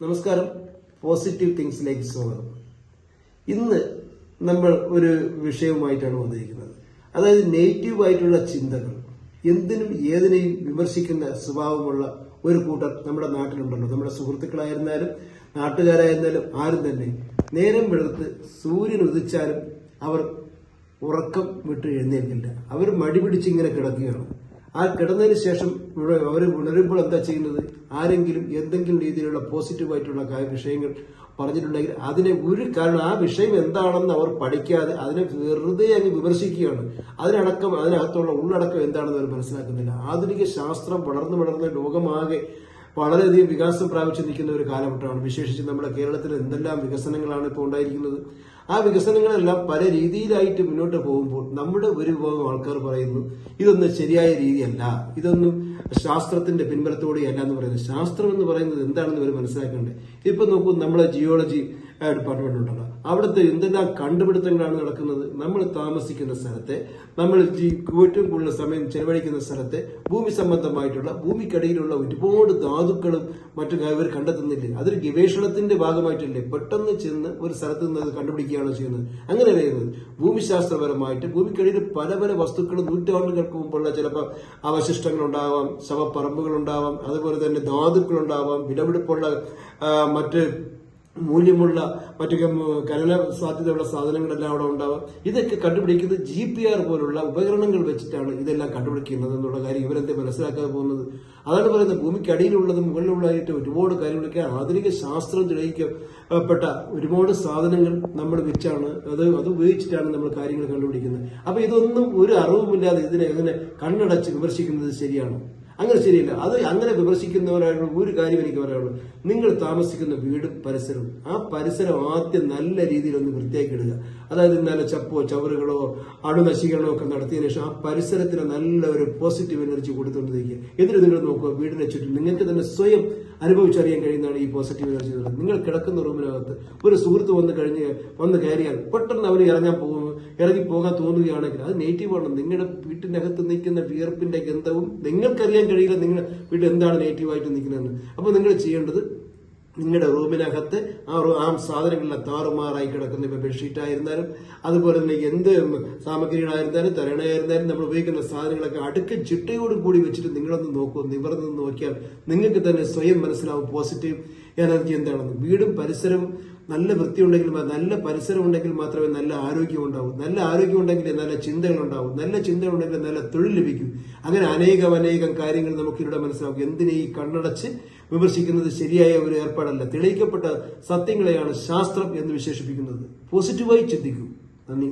നമസ്കാരം. പോസിറ്റീവ് തിങ്സിലേക്ക് സ്വാഗതം ഇന്ന് നമ്മൾ ഒരു വിഷയവുമായിട്ടാണ് വന്നിരിക്കുന്നത്. അതായത് നെഗറ്റീവ് ആയിട്ടുള്ള ചിന്തകൾ എന്തിനും ഏതിനെയും വിമർശിക്കുന്ന സ്വഭാവമുള്ള ഒരു കൂട്ടർ നമ്മുടെ നാട്ടിലുണ്ടല്ലോ. നമ്മുടെ സുഹൃത്തുക്കളായിരുന്നാലും നാട്ടുകാരായിരുന്നാലും ആരും തന്നെ നേരം വെളുത്ത് സൂര്യൻ ഉദിച്ചാലും അവർ ഉറക്കം വിട്ട് എഴുന്നേൽക്കില്ല. അവർ മടി പിടിച്ചിങ്ങനെ കിടക്കുകയാണ്. ആ കിടന്നതിന് ശേഷം ഇവിടെ അവർ ഉണരുമ്പോൾ എന്താ ചെയ്യുന്നത്? ആരെങ്കിലും എന്തെങ്കിലും രീതിയിലുള്ള പോസിറ്റീവായിട്ടുള്ള വിഷയങ്ങൾ പറഞ്ഞിട്ടുണ്ടെങ്കിൽ അതിനെ ഒരു കാരണം ആ വിഷയം എന്താണെന്ന് അവർ പഠിക്കാതെ അതിനെ വെറുതെ അങ്ങ് വിമർശിക്കുകയാണ്. അതിനടക്കം അതിനകത്തുള്ള ഉള്ളടക്കം എന്താണെന്ന് അവർ മനസ്സിലാക്കുന്നില്ല. ആധുനിക ശാസ്ത്രം വളർന്നു വളർന്ന ലോകമാകെ വളരെയധികം വികാസം പ്രാപിച്ചു നിൽക്കുന്ന ഒരു കാലഘട്ടമാണ്. വിശേഷിച്ച് നമ്മുടെ കേരളത്തിൽ എന്തെല്ലാം വികസനങ്ങളാണ് ഇപ്പോൾ ഉണ്ടായിരിക്കുന്നത്? ആ വികസനങ്ങളെല്ലാം പല രീതിയിലായിട്ട് മുന്നോട്ട് പോകുമ്പോൾ നമ്മുടെ ഒരു വിഭാഗം ആൾക്കാർ പറയുന്നു ഇതൊന്നും ശരിയായ രീതിയല്ല. ഇതൊന്നും ശാസ്ത്രത്തിന്റെ പിൻബലത്തോടെയല്ല എന്ന് പറയുന്നത്. ശാസ്ത്രം എന്ന് പറയുന്നത് എന്താണെന്ന് ഇവർ മനസ്സിലാക്കണ്ടേ? ഇപ്പൊ നോക്കൂ നമ്മളെ ജിയോളജി ഡിപ്പാർട്ട്മെന്റ് ഉണ്ടല്ലോ. അവിടുത്തെ എന്തെല്ലാം കണ്ടുപിടുത്തങ്ങളാണ് നടക്കുന്നത്? നമ്മൾ താമസിക്കുന്ന സ്ഥലത്തെ നമ്മൾ ഏറ്റവും കൂടുതൽ സമയം ചെലവഴിക്കുന്ന സ്ഥലത്തെ ഭൂമി സംബന്ധമായിട്ടുള്ള ഭൂമിക്കടിയിലുള്ള ഒരുപാട് ധാതുക്കളും മറ്റു ഇവർ കണ്ടെത്തുന്നില്ലേ. അതൊരു ഗവേഷണത്തിന്റെ ഭാഗമായിട്ടല്ലേ? പെട്ടെന്ന് ചെന്ന് ഒരു സ്ഥലത്ത് നിന്ന് അത് കണ്ടുപിടിക്കുകയാണ് ചെയ്യുന്നത്. അങ്ങനെ വരുന്നത് ഭൂമിശാസ്ത്രപരമായിട്ട് ഭൂമിക്കടിയിൽ പല പല വസ്തുക്കളും നൂറ്റാണ്ടുകൾക്ക് മുമ്പുള്ള ചിലപ്പോൾ ശവപ്പറമ്പുകൾ ഉണ്ടാവാം അതുപോലെ തന്നെ ധാതുക്കൾ ഉണ്ടാവാം വിലപിടിപ്പുള്ള മറ്റ് മൂല്യമുള്ള മറ്റു കരല സാധ്യതയുള്ള സാധനങ്ങളെല്ലാം അവിടെ ഉണ്ടാവുക ഇതൊക്കെ കണ്ടുപിടിക്കുന്നത് ജി പി ആർ പോലുള്ള ഉപകരണങ്ങൾ വെച്ചിട്ടാണ് ഇതെല്ലാം കണ്ടുപിടിക്കുന്നത് എന്നുള്ള കാര്യം ഇവരെന്ത് മനസ്സിലാക്കാതെ പോകുന്നത്? അതാണ് പറയുന്നത് ഭൂമിക്ക് അടിയിലുള്ളതും മുകളിലുള്ളതായിട്ട് ഒരുപാട് കാര്യങ്ങളൊക്കെ ആധുനിക ശാസ്ത്രം തെളിയിക്കപ്പെട്ട ഒരുപാട് സാധനങ്ങൾ നമ്മൾ വെച്ചാണ് അത് അത് ഉപയോഗിച്ചിട്ടാണ് നമ്മൾ കാര്യങ്ങൾ കണ്ടുപിടിക്കുന്നത്. അപ്പൊ ഇതൊന്നും ഒരു അറിവുമില്ലാതെ ഇതിനെ അങ്ങനെ കണ്ണടച്ച് വിമർശിക്കുന്നത് ശരിയാണോ? അങ്ങനെ ശരിയല്ല. അത് അങ്ങനെ വിമർശിക്കുന്നവരായുള്ള ഒരു കാര്യം എനിക്ക് പറയാനുള്ളൂ. നിങ്ങൾ താമസിക്കുന്ന വീടും പരിസരവും. ആ പരിസരം ആദ്യം നല്ല രീതിയിൽ ഒന്ന് വൃത്തിയാക്കി ഇടുക. അതായത് നല്ല ചപ്പോ ചവറുകളോ അണുനശീകരണമോ ഒക്കെ നടത്തിയതിനു ശേഷം ആ പരിസരത്തിന് നല്ല ഒരു പോസിറ്റീവ് എനർജി കൊടുത്തുകൊണ്ടിരിക്കുക എന്നിട്ട് നിങ്ങൾ നോക്കുക വീടിനെ ചുറ്റും നിങ്ങൾക്ക് തന്നെ സ്വയം അനുഭവിച്ചറിയാൻ കഴിയുന്നതാണ് ഈ പോസിറ്റീവ് എനർജി എന്ന് പറയുന്നത്. നിങ്ങൾ കിടക്കുന്ന റൂമിനകത്ത് ഒരു സുഹൃത്ത് വന്ന് കഴിഞ്ഞ് വന്ന് കയറിയാൽ പെട്ടെന്ന് അവർ ഇറങ്ങാൻ പോകും. ഇറങ്ങി പോകാൻ തോന്നുകയാണെങ്കിൽ അത് നെഗറ്റീവാണ് നിങ്ങളുടെ വീട്ടിനകത്ത് നിൽക്കുന്ന വിയർപ്പിന്റെ ഗന്ധവും നിങ്ങൾക്കറിയാൻ കഴിയില്ല നിങ്ങളുടെ വീട്ടിൽ എന്താണ് നെഗറ്റീവായിട്ട് നിൽക്കുന്നതെന്ന്. അപ്പോൾ നിങ്ങൾ ചെയ്യേണ്ടത് നിങ്ങളുടെ റൂമിനകത്ത് ആ ആ സാധനങ്ങളെല്ലാം താറുമാറായി കിടക്കുന്ന ഇപ്പം ബെഡ്ഷീറ്റ് ആയിരുന്നാലും അതുപോലെ തന്നെ എന്ത് സാമഗ്രികളായിരുന്നാലും തരണയായിരുന്നാലും നമ്മൾ ഉപയോഗിക്കുന്ന സാധനങ്ങളൊക്കെ അടുക്ക ചിട്ടയോട് കൂടി വെച്ചിട്ട് നിങ്ങളൊന്ന് നോക്കൂ നിവർന്ന് നോക്കിയാൽ നിങ്ങൾക്ക് തന്നെ സ്വയം മനസ്സിലാവും പോസിറ്റീവ് എനർജി എന്താണെന്ന്. വീടും പരിസരവും നല്ല വൃത്തിയുണ്ടെങ്കിൽ നല്ല പരിസരം ഉണ്ടെങ്കിൽ മാത്രമേ നല്ല ആരോഗ്യം ഉണ്ടാവൂ. നല്ല ആരോഗ്യം ഉണ്ടെങ്കിൽ നല്ല ചിന്തകൾ ഉണ്ടാവും. നല്ല ചിന്തകൾ ഉണ്ടെങ്കിൽ നല്ല തൊഴിൽ ലഭിക്കും. അങ്ങനെ അനേകം അനേകം കാര്യങ്ങൾ നമുക്കിവിടെ മനസ്സിലാവും. എന്തിനെ ഈ കണ്ണടച്ച് വിമർശിക്കുന്നത് ശരിയായ ഒരു ഏർപ്പാടല്ല. തെളിയിക്കപ്പെട്ട സത്യങ്ങളെയാണ് ശാസ്ത്രം എന്ന് വിശേഷിപ്പിക്കുന്നത്. പോസിറ്റീവായി ചിന്തിക്കും. നന്ദി